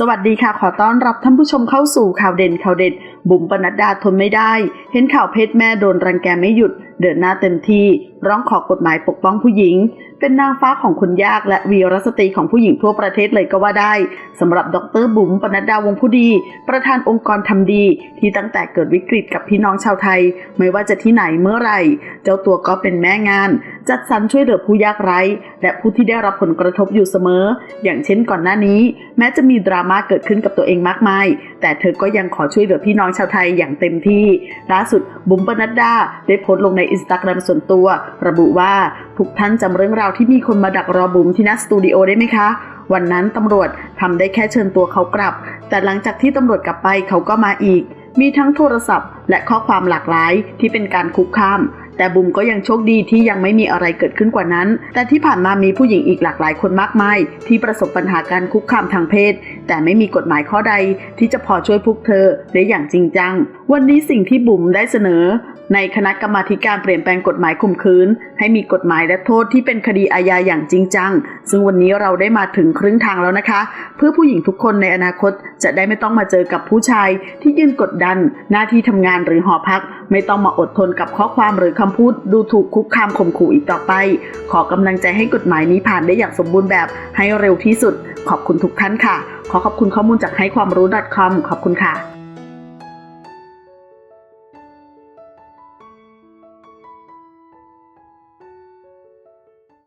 สวัสดีค่ะ ขอต้อนรับท่านผู้ชมเข้าสู่ข่าวเด่นข่าวเด็ด บุ๋มปนัดดาทนไม่ได้ เห็นข่าวเพศแม่โดนรังแกไม่หยุด เดินหน้าเต็มที่ ร้องขอกฎหมายปกป้องผู้หญิง เป็นนางฟ้าของคนยากและวีรสตรีของผู้หญิงทั่วประเทศเลยก็ว่าได้สำหรับดรบุ๋มปนัดดาวงผู้ดี ประธานองค์กรทำดี ที่ตั้งแต่เกิดวิกฤตกับพี่น้องชาวไทย ไม่ว่าจะที่ไหนเมื่อไหร่ เจ้าตัวก็เป็นแม่งาน จัดสรรช่วยเหลือผู้ยากไร้ และผู้ที่ได้รับผลกระทบอยู่เสมอ อย่างเช่นก่อนหน้านี้ แม้จะมีดราม่าเกิดขึ้นกับตัวเองมากมาย แต่เธอก็ยังขอช่วยเหลือพี่น้องชาวไทยอย่างเต็มที่ ล่าสุดบุ๋มปนัดดาได้โพสต์ลงในอินสตาแกรมส่วนตัว ระบุว่าทุกท่านจำเรื่องราวที่มีคนมาดักรอบุ๋มที่หน้าสตูดิโอได้ไหมคะวันนั้นตำรวจทำได้แค่เชิญตัวเขากลับ แต่หลังจากที่ตำรวจกลับไปเขาก็มาอีก มีทั้งโทรศัพท์ และข้อความหลากหลายที่เป็นการคุกคาม แต่บุ๋มก็ยังโชคดีที่ยังไม่มีอะไรเกิดขึ้นกว่านั้น แต่ที่ผ่านมามีผู้หญิงอีกหลากหลายคนมากมาย ที่ประสบปัญหาการคุกคามทางเพศ แต่ไม่มีกฎหมายข้อใด ที่จะพอช่วยพวกเธอได้อย่างจริงจัง วันนี้สิ่งที่บุ๋มได้เสนอ ในคณะกรรมาการเปลี่ยนแปลงกฎหมายข่มขืน ให้มีกฎหมายและโทษที่เป็นคดีอาญาอย่างจริงจัง ซึ่งวันนี้เราได้มาถึงครึ่งทางแล้วนะคะ เพื่อผู้หญิงทุกคนในอนาคตจะได้ไม่ต้องมาเจอกับผู้ชายที่ยืนกดดัน หน้าที่ทำงานหรือหอพัก ไม่ต้องมาอดทนกับข้อความหรือคำพูด ดูถูกคุกคามข่มขู่อีกต่อไป ขอกำลังใจให้กฎหมายนี้ผ่านได้อย่างสมบูรณ์แบบให้เร็วที่สุด ขอบคุณทุกท่านค่ะ ขอขอบคุณข้อมูลจากให้ความรู้ .com ขอบคุณค่ะ